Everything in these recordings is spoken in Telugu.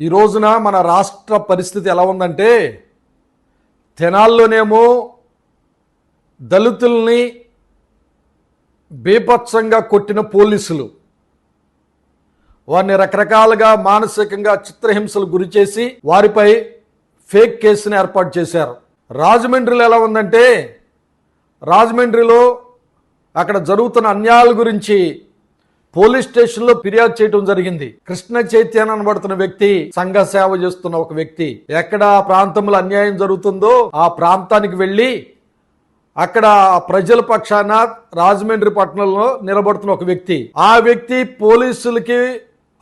ఈ రోజున మన రాష్ట్ర పరిస్థితి ఎలా ఉందంటే తెనాల్లోనేమో దళితుల్ని బీభత్సంగా కొట్టిన పోలీసులు. వారిని రకరకాలుగా మానసికంగా చిత్రహింసలు గురి చేసి వారిపై ఫేక్ కేసుని ఏర్పాటు చేశారు. రాజమండ్రిలో ఎలా ఉందంటే రాజమండ్రిలో అక్కడ జరుగుతున్న అన్యాయాల గురించి పోలీస్ స్టేషన్లో ఫిర్యాదు చేయడం జరిగింది. కృష్ణ చైతన్య అనబడుతున్న వ్యక్తి సంఘ సేవ చేస్తున్న ఒక వ్యక్తి. ఎక్కడ ఆ ప్రాంతంలో అన్యాయం జరుగుతుందో ఆ ప్రాంతానికి వెళ్ళి అక్కడ ప్రజల పక్షాన రాజమండ్రి పట్టణంలో నిలబడుతున్న ఒక వ్యక్తి. ఆ వ్యక్తి పోలీసులకి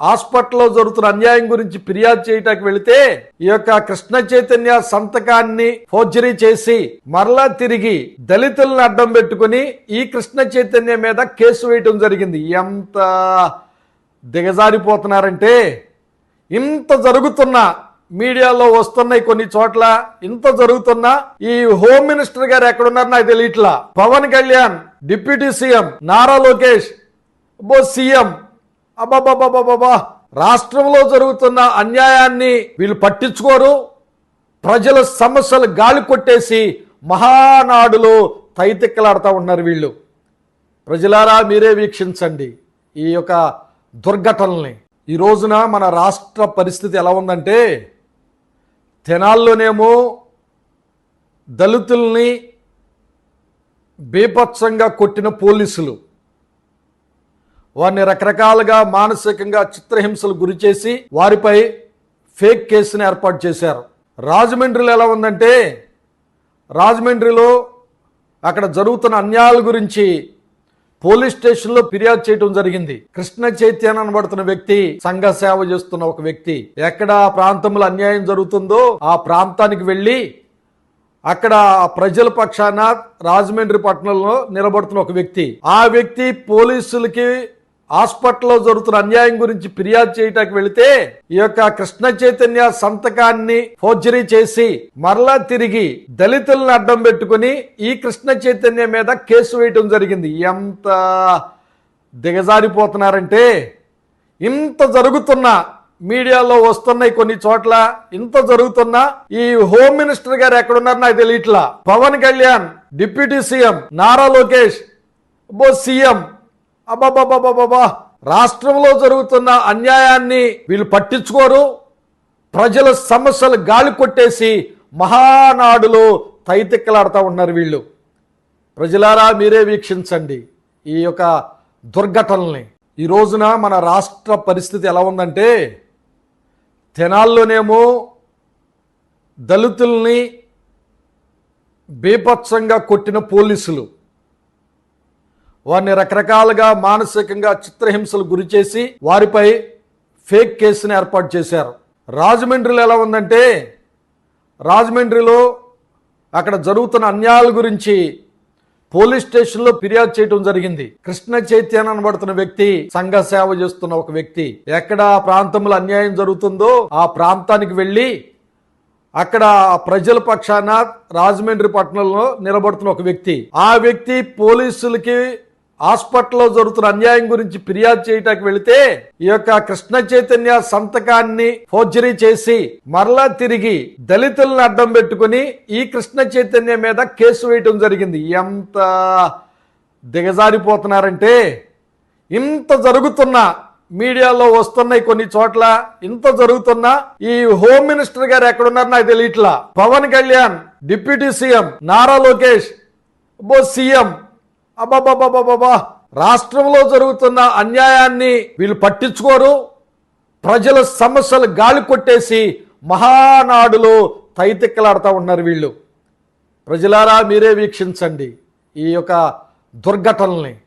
హాస్పిటల్లో జరుగుతున్న అన్యాయం గురించి ఫిర్యాదు చేయటానికి వెళితే ఈ యొక్క కృష్ణ చైతన్య సంతకాన్ని ఫోర్జరీ చేసి మరలా తిరిగి దళితులను అడ్డం పెట్టుకుని ఈ కృష్ణ చైతన్య మీద కేసు వేయటం జరిగింది. ఎంత దిగజారిపోతున్నారంటే ఇంత జరుగుతున్నా మీడియాలో వస్తున్నాయి కొన్ని చోట్ల ఇంత జరుగుతున్నా ఈ హోమ్ మినిస్టర్ గారు ఎక్కడున్నారు నాకు తెలియట్లా. పవన్ కళ్యాణ్ డిప్యూటీ సీఎం నారా లోకేష్ బో సీఎం అబ్బాబాబాబాబా రాష్ట్రంలో జరుగుతున్న అన్యాయాన్ని వీళ్ళు పట్టించుకోరు. ప్రజల సమస్యలు గాలి కొట్టేసి మహానాడులో తైతెక్కలాడుతూ ఉన్నారు వీళ్ళు. ప్రజలారా మీరే వీక్షించండి ఈ యొక్క దుర్ఘటనల్ని. ఈ రోజున మన రాష్ట్ర పరిస్థితి ఎలా ఉందంటే తెనాల్లోనేమో దళితుల్ని బీభత్సంగా కొట్టిన పోలీసులు. వారిని రకరకాలుగా మానసికంగా చిత్రహింసలు గురి చేసి వారిపై ఫేక్ కేసుని ఏర్పాటు చేశారు. రాజమండ్రిలో ఎలా ఉందంటే రాజమండ్రిలో అక్కడ జరుగుతున్న అన్యాయాల గురించి పోలీస్ స్టేషన్లో ఫిర్యాదు చేయడం జరిగింది. కృష్ణ చైతన్య అనబడుతున్న వ్యక్తి సంఘ సేవ చేస్తున్న ఒక వ్యక్తి. ఎక్కడ ఆ ప్రాంతంలో అన్యాయం జరుగుతుందో ఆ ప్రాంతానికి వెళ్ళి అక్కడ ప్రజల పక్షాన రాజమండ్రి పట్టణంలో నిలబడుతున్న ఒక వ్యక్తి. ఆ వ్యక్తి పోలీసులకి హాస్పిటల్లో జరుగుతున్న అన్యాయం గురించి ఫిర్యాదు చేయటానికి వెళితే ఈ యొక్క కృష్ణ చైతన్య సంతకాన్ని ఫోర్జరీ చేసి మరలా తిరిగి దళితులను అడ్డం పెట్టుకుని ఈ కృష్ణ చైతన్య మీద కేసు వేయటం జరిగింది. ఎంత దిగజారిపోతున్నారంటే ఇంత జరుగుతున్నా మీడియాలో వస్తున్నాయి కొన్ని చోట్ల ఇంత జరుగుతున్నా ఈ హోమ్ మినిస్టర్ గారు ఎక్కడున్నారు నాకు తెలియట్లా. పవన్ కళ్యాణ్ డిప్యూటీ సీఎం నారా లోకేష్ బో సీఎం అబ్బాబాబాబాబా రాష్ట్రంలో జరుగుతున్న అన్యాయాన్ని వీళ్ళు పట్టించుకోరు. ప్రజల సమస్యలు గాలి కొట్టేసి మహానాడులో తైతెక్కలాడుతూ ఉన్నారు వీళ్ళు. ప్రజలారా మీరే వీక్షించండి ఈ యొక్క దుర్ఘటనల్ని. ఈ రోజున మన రాష్ట్ర పరిస్థితి ఎలా ఉందంటే తెనాల్లోనేమో దళితుల్ని బీభత్సంగా కొట్టిన పోలీసులు. వారిని రకరకాలుగా మానసికంగా చిత్రహింసలు గురి చేసి వారిపై ఫేక్ కేసుని ఏర్పాటు చేశారు. రాజమండ్రిలో ఎలా ఉందంటే రాజమండ్రిలో అక్కడ జరుగుతున్న అన్యాయాల గురించి పోలీస్ స్టేషన్లో ఫిర్యాదు చేయడం జరిగింది. కృష్ణ చైతన్య అనబడుతున్న వ్యక్తి సంఘ సేవ చేస్తున్న ఒక వ్యక్తి. ఎక్కడ ఆ ప్రాంతంలో అన్యాయం జరుగుతుందో ఆ ప్రాంతానికి వెళ్ళి అక్కడ ప్రజల పక్షాన రాజమండ్రి పట్టణంలో నిలబడుతున్న ఒక వ్యక్తి. ఆ వ్యక్తి పోలీసులకి హాస్పిటల్లో జరుగుతున్న అన్యాయం గురించి ఫిర్యాదు చేయటానికి వెళితే ఈ యొక్క కృష్ణ చైతన్య సంతకాన్ని ఫోర్జరీ చేసి మరలా తిరిగి దళితులను అడ్డం పెట్టుకుని ఈ కృష్ణ చైతన్య మీద కేసు వేయటం జరిగింది. ఎంత దిగజారిపోతున్నారంటే ఇంత జరుగుతున్నా మీడియాలో వస్తున్నాయి కొన్ని చోట్ల ఇంత జరుగుతున్నా ఈ హోమ్ మినిస్టర్ గారు ఎక్కడున్నారు నాకు తెలియట్లా. పవన్ కళ్యాణ్ డిప్యూటీ సీఎం నారా లోకేష్ బో సీఎం అబ్బాబాబాబాబా రాష్ట్రంలో జరుగుతున్న అన్యాయాన్ని వీళ్ళు పట్టించుకోరు. ప్రజల సమస్యలు గాలి కొట్టేసి మహానాడులో తైతెక్కలాడుతూ ఉన్నారు వీళ్ళు. ప్రజలారా మీరే వీక్షించండి ఈ యొక్క దుర్ఘటనల్ని.